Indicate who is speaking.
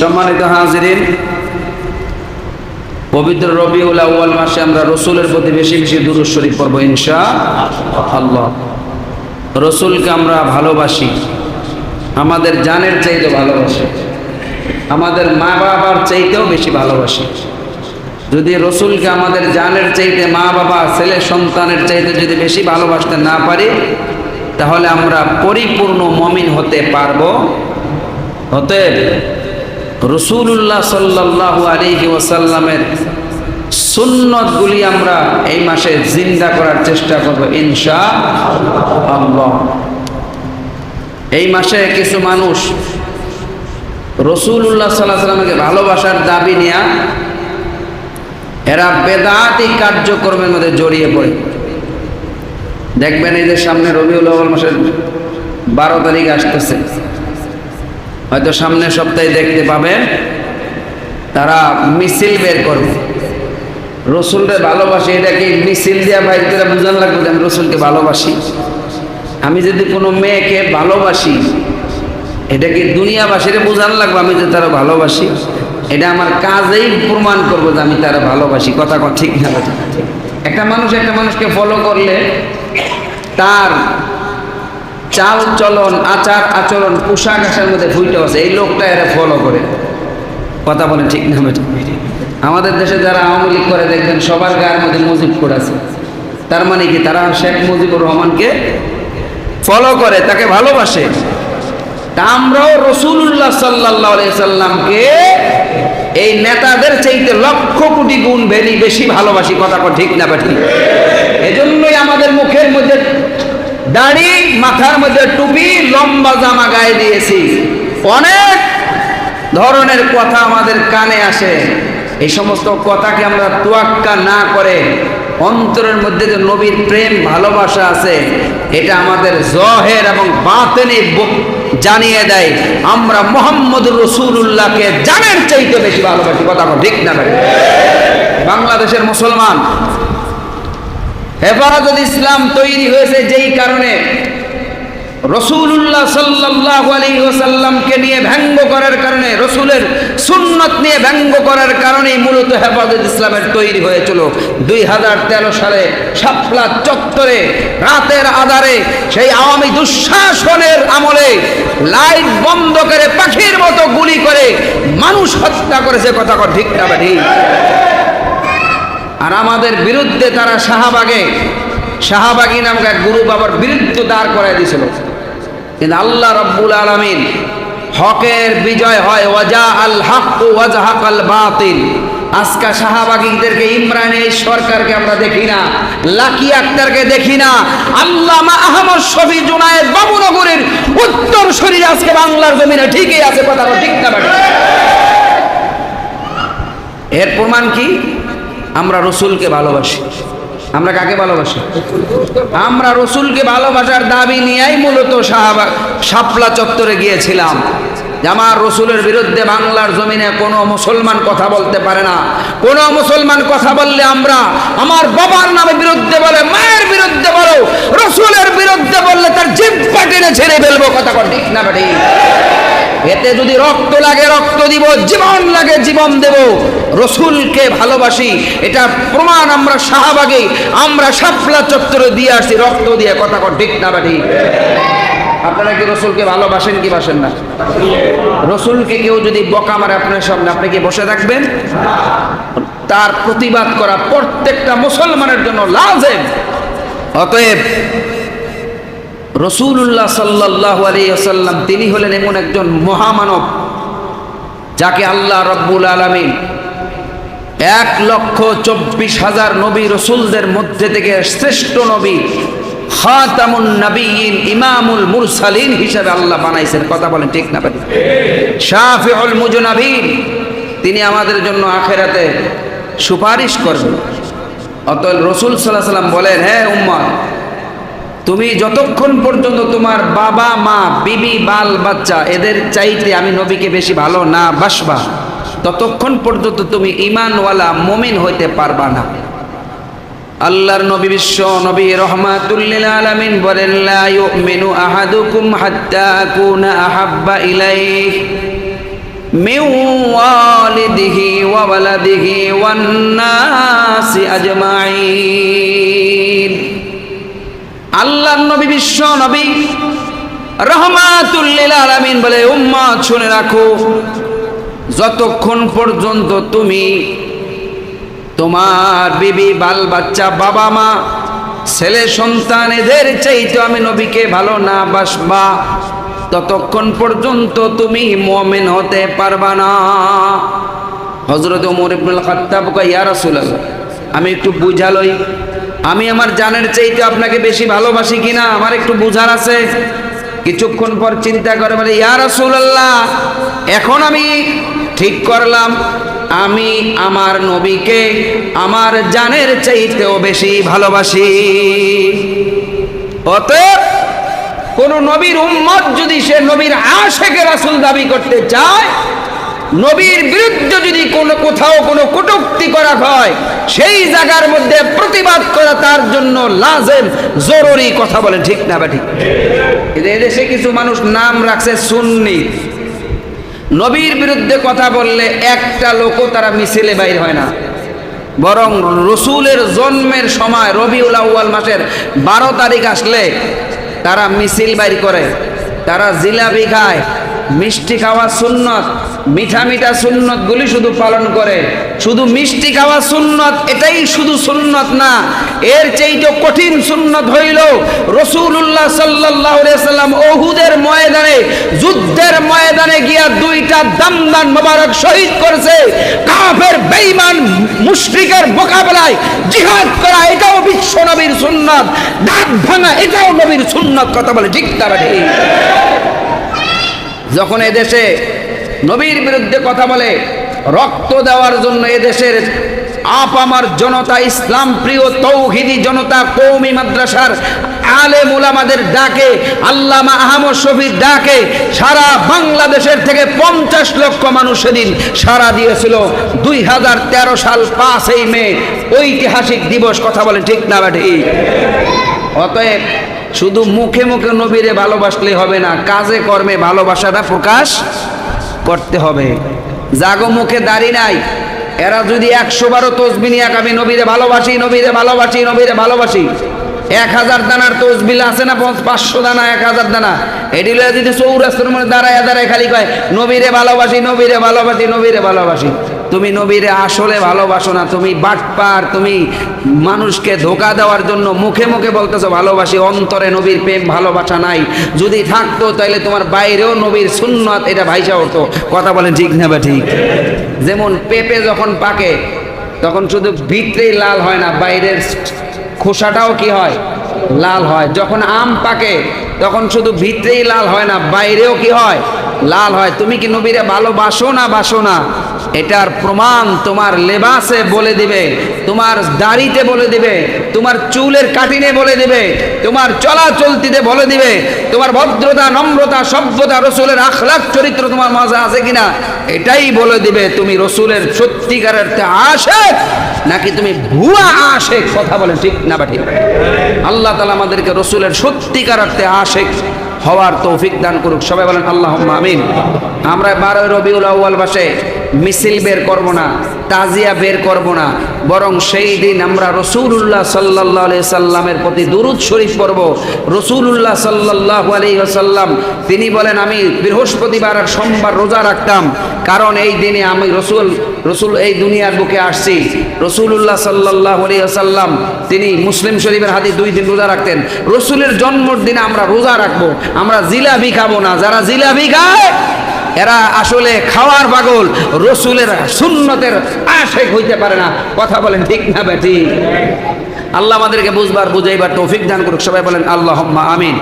Speaker 1: সম্মানিত হাজিরিন, পবিত্র রবিউল আউ্য়াল মাসে আমরা রসুলের প্রতি বেশি বেশি দুরুদ শরীফ পড়ব ইনশা আল্লাহ। রসুলকে আমরা ভালোবাসি, আমাদের জানের চাইতে ভালোবাসি, আমাদের মা বাবার চাইতেও বেশি ভালোবাসি। যদি রসুলকে আমাদের জানের চাইতে মা বাবা ছেলে সন্তানের চাইতে যদি বেশি ভালোবাসতে না পারি, তাহলে আমরা পরিপূর্ণ মমিন হতে পারব। হতে রসুল্লাহ সাল্লাহ আলিহি ওসাল্লামের সুন্নতগুলি আমরা এই মাসে জিন্দা করার চেষ্টা করব ইনশা আল্লাহ এই মাসে কিছু মানুষ রসুল্লাহ সাল্লাহ সাল্লামকে ভালোবাসার দাবি নেয়া এরা বেদাতি কার্যক্রমের মধ্যে জড়িয়ে পড়ে। দেখবেন এই যে সামনে রবিউল মাসের বারো তারিখ আসতেছে। হয়তো সামনের সপ্তাহে দেখতে পাবেন তারা মিছিল বের করবে। রসুলকে ভালোবাসি এটাকে মিছিল দিয়া ভাই তারা বুঝান লাগবে যে আমি রসুলকে ভালোবাসি? আমি যদি কোনো মেয়েকে ভালোবাসি, এটা কি দুনিয়াবাসীরে বোঝান লাগবে আমি যে তারা ভালোবাসি? এটা আমার কাজেই প্রমাণ করব যে আমি তারা ভালোবাসি। কথা কথা ঠিক না? একটা মানুষ একটা মানুষকে ফলো করলে তার চাল চলন, আচার আচরণ, পোশাক আশার মধ্যে ফুইটে আছে, এই লোকটা এরা ফলো করে। কথা বলে ঠিক না আমাদের দেশে যারা আওয়ামী লীগ করে, দেখবেন সবার গায়ের মধ্যে মুজিব করে আছে। তার মানে কি? তারা শেখ মুজিবুর রহমানকে ফলো করে, তাকে ভালোবাসে। তা আমরাও রসুল্লাহ সাল্লাহ সাল্লামকে এই নেতাদের চাইতে লক্ষ কোটি গুণ বেরি বেশি ভালোবাসি, কথা ঠিক না বেঠি এজন্যই আমাদের মুখের মধ্যে দাড়ি, মাথার মধ্যে টুপি, লম্বা জামা গায়ে দিয়েছি। অনেক ধরনের কথা আমাদের কানে আসে। এই সমস্ত কথাকে আমরা তুয়াক্কা না করে অন্তরের মধ্যে যে নবীর প্রেম, ভালোবাসা আছে, এটা আমাদের জহের এবং বাতেনে জানিয়ে দেয়। আমরা মোহাম্মদ রসুল্লাহকে জানের চাইতে বেশি ভালোবাসি। কথা ঠিক না বাংলাদেশের মুসলমান হেফাজত ইসলাম তৈরি হয়েছে যেই কারণে রসুল্লাহ সাল্লাহ আলী ওসাল্লামকে নিয়ে ব্যঙ্গ করার কারণে, রসুলের সুন্নত নিয়ে ব্যঙ্গ করার কারণেই মূলত হেফাজত ইসলামের তৈরি হয়েছিল। দুই হাজার তেরো সালে শাপলা চত্বরে, রাতের আধারে সেই আওয়ামী দুঃশাসনের আমলে লাইট বন্ধ করে পাখির মতো গুলি করে মানুষ হত্যা করেছে, কথা ঠিক না ঠিক? আর আমাদের বিরুদ্ধে তারা শাহবাগে, শাহবাগী নামক এক গুরু বাবার বিরুদ্ধে দাঁড় করাই দিয়েছিল। কিন্তু আল্লাহ রব্বুল আলমিন হকের বিজয় হয়, ওয়াজা আল হক ওয়াজাহাক আল বাতিল। আজকা শাহবাগীদেরকে ইমরান, এই সরকারকে আমরা দেখি না, লাকি আক্তারকে দেখি না, আল্লামা আহমদ শফি জুনায়েদ বাবুনগরের উত্তর শরীর আজকে বাংলার জমিনে ঠিকই আছে কথা ঠিক না এর প্রমাণ কি? আমরা রসুলকে ভালোবাসি। আমরা কাকে ভালোবাসি? আমরা রসুলকে ভালোবাসার দাবি নিয়েই মূলত সাহাবা শাপলা চত্বরে গিয়েছিলাম। আমার রসুলের বিরুদ্ধে বাংলার জমিনে কোনো মুসলমান কথা বলতে পারে না। কোনো মুসলমান কথা বললে আমরা আমার বাবার নামে বিরুদ্ধে বলে, মায়ের বিরুদ্ধে বলো, রসুলের বিরুদ্ধে বললে তার জিব্বা টেনে ছেড়ে ফেলব। কথা ঠিক না ঠিক এতে যদি রক্ত লাগে, রক্ত দিব, জীবন লাগে, জীবন দেব। রসুলকে ভালোবাসি, এটা প্রমাণ আমরা শাহবাগে, আমরা শাপলা চত্বরে দিয়ে আসছি, রক্ত দিয়ে কথা কর, ঠিক না ঠিক আপনারা কি রসুলকে ভালোবাসেন কি বাসেন না? রসুলকে কেউ যদি বকা মারে আপনার সামনে, আপনি কি বসে থাকবেন? তার প্রতিবাদ করা প্রত্যেকটা মুসলমানের জন্য লাজেম। অতএব রসুল্লাহ সাল্লাহ আলিয়াল্লাম তিনি হলেন এমন একজন মহামানব, যাকে আল্লাহ রব্বুল আলমিন এক লক্ষ চব্বিশ হাজার নবী রসুলদের মধ্যে থেকে শ্রেষ্ঠ নবী, খাতামুন নবীন ইমামুল মুরসালিন হিসাবে আল্লাহ বানাইছেন। কথা বলেন ঠিক না পারি শাফিউল মুজনাবিন, তিনি আমাদের জন্য আখেরাতে সুপারিশ করবেন। অতএব রসুল সাল্লাহ সাল্লাম বলেন হ্যাঁ উম্মা তুমি যতক্ষণ পর্যন্ত তোমার বাবা, মা, বিবি, বাল, বাচ্চা, এদের চাইতে আমি নবীকে বেশি ভালো না বাসবা, ততক্ষণ পর্যন্ত তুমি ইমানওয়ালা মমিন হইতে পারবা না। আল্লাহর নবী বিশ্ব নবী রহমাতুল্লিল আলামিন বলেন, লা ইউমিনু আহাদুকুম হাত্তা কুনা আহাব্বা ইলাইহি মিন ওয়ালিদিহি ওয়া ওয়ালাদিহি ওয়ান নাসি আজমাইন। আল্লাহ নবী, বিশ্ব নবী। রহমাতুল্লিল বলে উম্মত শুনে রাখো, যতক্ষণ পর্যন্ত তুমি তোমার বিবি বাল বাচ্চা বাবা মা ছেলে, সন্তান, এদের চাইতে আমি নবীকে ভালো না বাসবা, ততক্ষণ পর্যন্ত তুমি মমেন হতে পারবা না। হজরত উমর ইবনুল খাত্তাব কয়, ইয়া রাসূলুল্লাহ, আমি একটু বুঝালই আমি আমার জানের চাইতে আপনাকে বেশি ভালোবাসি কিনা, আমার একটু বুঝার আছে? কিছুক্ষণ পর চিন্তা করে বলে, ইয়া রাসূলুল্লাহ, এখন আমি ঠিক করলাম, আমি আমার নবীকে আমার জানের চাইতেও বেশি ভালোবাসি। অতএব কোন নবীর উম্মত যদি সে নবীর আশেকে রাসূল দাবি করতে চায় নবীর বিরুদ্ধে যদি কোনো কোথাও কোনো কটুক্তি করা হয়, সেই জায়গার মধ্যে প্রতিবাদ করা তার জন্য লাজেম, জরুরি কথা বলেন ঠিক না বা ঠিক? এদেশে কিছু মানুষ নাম রাখছে সুন্নি। নবীর বিরুদ্ধে কথা বললে একটা লোকও তারা মিছিলে বাইর হয় না। বরং রসুলের জন্মের সময় রবিউল আউ্য়াল মাসের বারো তারিখ আসলে তারা মিছিল বাইর করে, তারা জিলাপি খায় মিষ্টি খাওয়া সুন্নত, মিঠা মিঠা সুন্নত গুলি শুধু পালন করে। শুধু মিষ্টি খাওয়া সুন্নত, এটাই শুধু সুন্নত না, এর চাইতে কঠিন সুন্নত হইল রসুল্লাহ সাল্লাহ সাল্লাম ওহুদের ময়দানে, যুদ্ধের ময়দানে গিয়া দুইটা দামদান মোবারক শহীদ করেছে। কাফের বেইমান মুশরিকের মোকাবেলায় জিহাদ করা, এটাও বিশ্ব নবীর সুন্নত। দাঁত ভাঙা, এটাও নবীর সুন্নত, কথা বলে ঠিক তারা যখন এদেশে নবীর বিরুদ্ধে কথা বলে, রক্ত দেওয়ার জন্য এদেশের আপ আমার জনতা, ইসলাম প্রিয় তৌহিদি জনতা, কৌমি মাদ্রাসার আলে মুলামাদের ডাকে, আল্লামা আহমদ শফির ডাকে, সারা বাংলাদেশের থেকে পঞ্চাশ লক্ষ মানুষ সেদিন সারা দিয়েছিল। দুই হাজার তেরো সাল পাঁচই মে ঐতিহাসিক দিবস, কথা বলে ঠিক না বা ঠিক অতএব শুধু মুখে মুখে নবীরে ভালোবাসলে হবে না, কাজে কর্মে ভালোবাসাটা প্রকাশ করতে হবে। জাগো মুখে দাড়ি নাই। এরা যদি একশো বারো তসবি নিয়ে আমি নবীরে ভালোবাসি নবীরে ভালোবাসি নবীরে ভালোবাসি। এক হাজার দানার তসবিল আছে না পাঁচশো দানা, এক হাজার দানা। এটি যদি চৌরাস্তার মধ্যে দাঁড়ায় দাঁড়ায় খালি কয়, নবীরে ভালোবাসি নবীরে ভালোবাসি নবীরে ভালোবাসি। তুমি নবীরে আসলে ভালোবাসো না, তুমি বাটপার, তুমি মানুষকে ধোকা দেওয়ার জন্য মুখে মুখে বলতেছো, ভালোবাসি, অন্তরে নবীর প্রেম, ভালোবাসা নাই। যদি থাকতো তাহলে তোমার বাইরেও নবীর সুন্নত, এটা ভাইসা হতো। কথা বলেন ঠিক না বা ঠিক? যেমন পেঁপে যখন পাকে, তখন শুধু ভিতরেই লাল হয় না, বাইরের খোসাটাও কি হয়? লাল হয়। যখন আম পাকে, তখন শুধু ভিতরেই লাল হয় না, বাইরেও কি হয়? লাল হয়, তুমি কি নবীরে ভালোবাসো না বাসো না? এটার প্রমাণ তোমার লেবাসে বলে দিবে, তোমার দাড়িতে বলে দিবে, তোমার চুলের কাটিনে বলে দিবে, তোমার চলাচলতিতে বলে দিবে, তোমার ভদ্রতা, নম্রতা, সভ্যতা, রসুলের আখলাক চরিত্র তোমার মাঝে আছে কিনা? এটাই বলে দিবে, তুমি রসুলের সত্যিকারের আসে নাকি তুমি ভুয়া আশেক? কথা বলে ঠিক না বা ঠিক? আল্লাহ তালা আমাদেরকে রসুলের সত্যিকার অর্থে আশেক হওয়ার তৌফিক দান করুক। সবাই বলেন আল্লাহ আমিন। আমরা বারোই রবিউল আউ্বাল মাসে মিছিল বের করব না, তাজিয়া বের করব না। বরং সেই দিন আমরা রসুল্লাহ সাল্লাহ সাল্লামের প্রতি দুরুদ শরীফ পড়ব। রসুল্লাহ সাল্লাহ আলি সাল্লাম তিনি বলেন, আমি বৃহস্পতিবার আর সোমবার রোজা রাখতাম। কারণ এই দিনে আমি রসুল রসুল এই দুনিয়ার বুকে আসছি। রসুল্লাহ সাল্লাহ আলি সাল্লাম তিনি মুসলিম শরীফের হাতে দুই দিন রোজা রাখতেন। রসুলের জন্মদিনে আমরা রোজা রাখব, আমরা জিলাপি খাব না। যারা জিলাপি খায় এরা আসলে খাওয়ার পাগল, রসুলের সুন্নতের আশেক হইতে পারে না। কথা বলেন ঠিক না বেটি আল্লাহ আমাদেরকে বুঝবার, বুঝাইবার তৌফিক দান করুক। সবাই বলেন আল্লাহ আমিন।